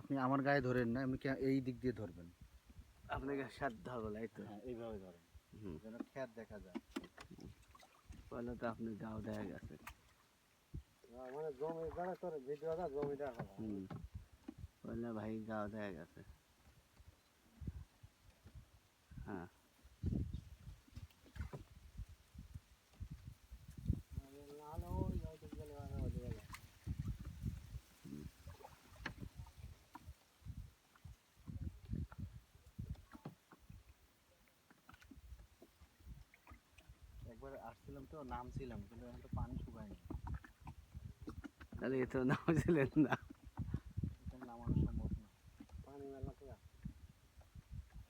আপনি আমার গায়ে ধরেন না এমনি কে- এই দিক দিয়ে ধরবেন। আপনাকে সাত ধরবো এই তো। হ্যাঁ এইভাবে ধরেন। হুম। যেন খ্যাত দেখা যায়। পয়লা তো আপনি গাও দেখা গেছে। মানে জমি তোর ভিডিওটা জমি দেখা হুম। পহলে ভাই গাও দেখা গেছে। হ্যাঁ। একবার আসছিলাম তো নামছিলাম কিন্তু এখন তো পানি শুকায়নি। তাহলে এ তো নাম ছিলেন না নামানো সম্ভব না। পানি মেলা তো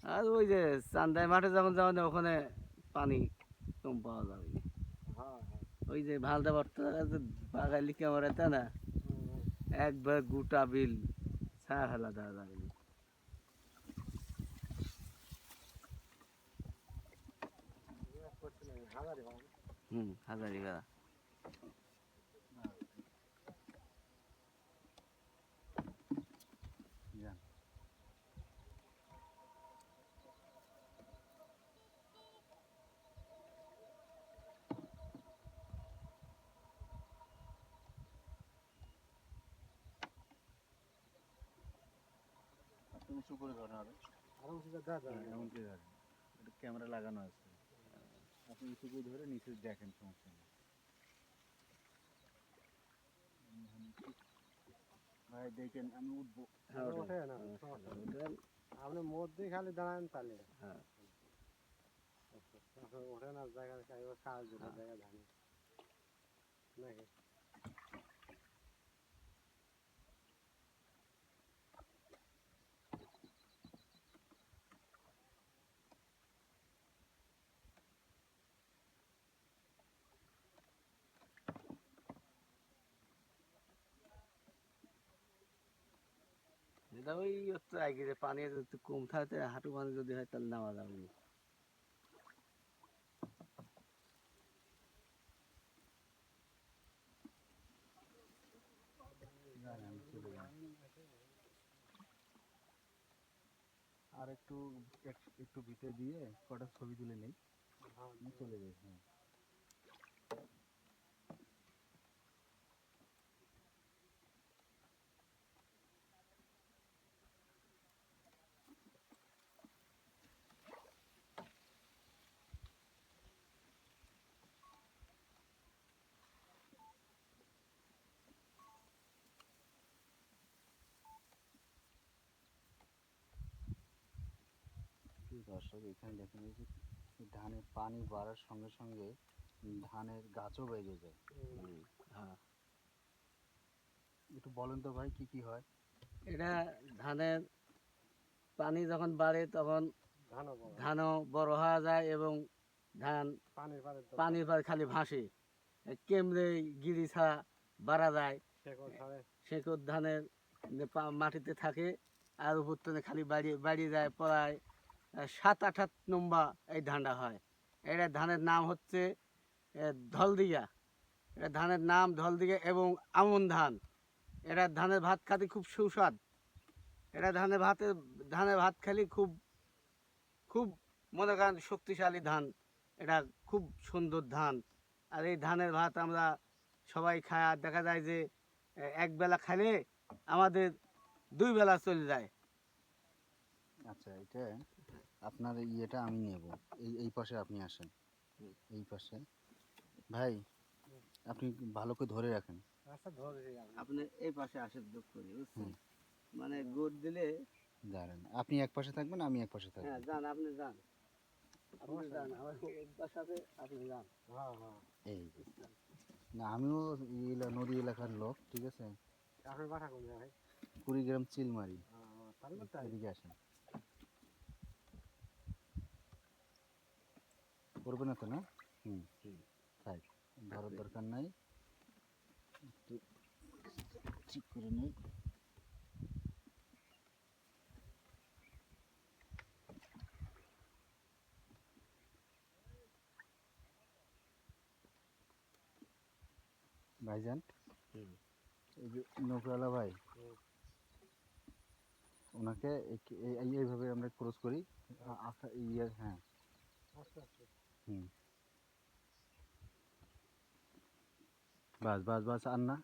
আর ওই যে চান্দাই মাঠে যখন যাবেন ওখানে পানি কম পাওয়া যাবে। হ্যাঁ হ্যাঁ। ওই যে ভালদা বর্তা বাগালি ক্যামেরা তা না। একবার গোটা বিল ছায়া ফেলা দেওয়া যাবে। হুম হাজারি বেড়া যান আপনি উঁচু করে ধরেন আরও আরও উঁচু করে দেওয়া যাবে। এমন করে ধরেন এটা ক্যামেরা লাগানো আছে আপনি উঁচু ধরে নিচে দেখেন সমস্যা নেই ভাই দেখেন আমি উঠবো হ্যাঁ, ওঠে। না, হ্যাঁ। আপনি মধ্যে খালি দাঁড়ান তাহলে হ্যাঁ। ওঠে না জায়গা কাজ। জায়গা জানি নাকি এটা ওই একটু আগে যে পানি একটু কম থাকে হাঁটু পানি যদি হয় তাহলে নামা যাবে না। আর একটু একটু ভিতরে দিয়ে কটা ছবি তুলে নেই। হ্যাঁ, চলে যাই হ্যাঁ। দর্শক এখানে দেখেন এই যে ধানের পানি বাড়ার সঙ্গে সঙ্গে ধানের গাছও বেজে যায়। হ্যাঁ। একটু বলেন তো ভাই কি কি হয়? এটা ধানের পানি যখন বাড়ে তখন ধানও বড়। হওয়া যায় এবং ধান পানির পাড়ে পানির পর খালি ভাসে। কেমড়ে গিরিছা বাড়া যায়? শেকড় ধানের মাটিতে থাকে আর উপর থেকে খালি বাড়িয়ে বাড়িয়ে যায় আহ, সাত আট হাত নম্বা এই ধানটা হয়। এটা ধানের নাম হচ্ছে ধলদিয়া। এটা ধানের নাম ধলদিয়া এবং আমন ধান। এটা ধানের ভাত খাতে খুব সুস্বাদ। এটা ধানের ভাতে, ধানের ভাত খালি খুব খুব মনে করেন শক্তিশালী ধান। এটা খুব সুন্দর ধান। আর এই ধানের ভাত আমরা সবাই খায়, আর দেখা যায় যে এক বেলা খাইলে আমাদের দুই বেলা চলে যায়। আচ্ছা এটা আপনার ইয়েটা আমি নেব। এই এই পাশে আপনি আসেন। এই পাশে। ভাই আপনি ভালো করে ধরে রাখেন। আচ্ছা আমি। আপনি এই পাশে আসেন দুঃখ করি বুঝছেন? মানে গোট দিলে দাঁড়ান আপনি এক পাশে থাকবেন আমি এক পাশে থাকব। হ্যাঁ যান আপনি যান। আপনি যান। আমার এই পাশাতে আপনি যান। হ্যাঁ হ্যাঁ। এই যে। না আমিও নদী এলাকার লোক ঠিক আছে? আপনার বাসা কোন জায়গায় কুড়িগ্রাম চিলমারি। হ্যাঁ, হ্যাঁ, তাহলে তাই। এদিকে আসেন। করবে না তো না? হুম। হুম। তাই ধরার দরকার নাই। একটু ঠিক করে নেই। ভাইজান হুম। এই যে নৌকাওয়ালা ভাই হুম। ওনাকে এই- এই- এই- এইভাবে আমরা ক্রস করি। আ- আস্তে ইয়ে হ্যাঁ। আস্তে আস্তে। হুম বাস বাস বাস আর না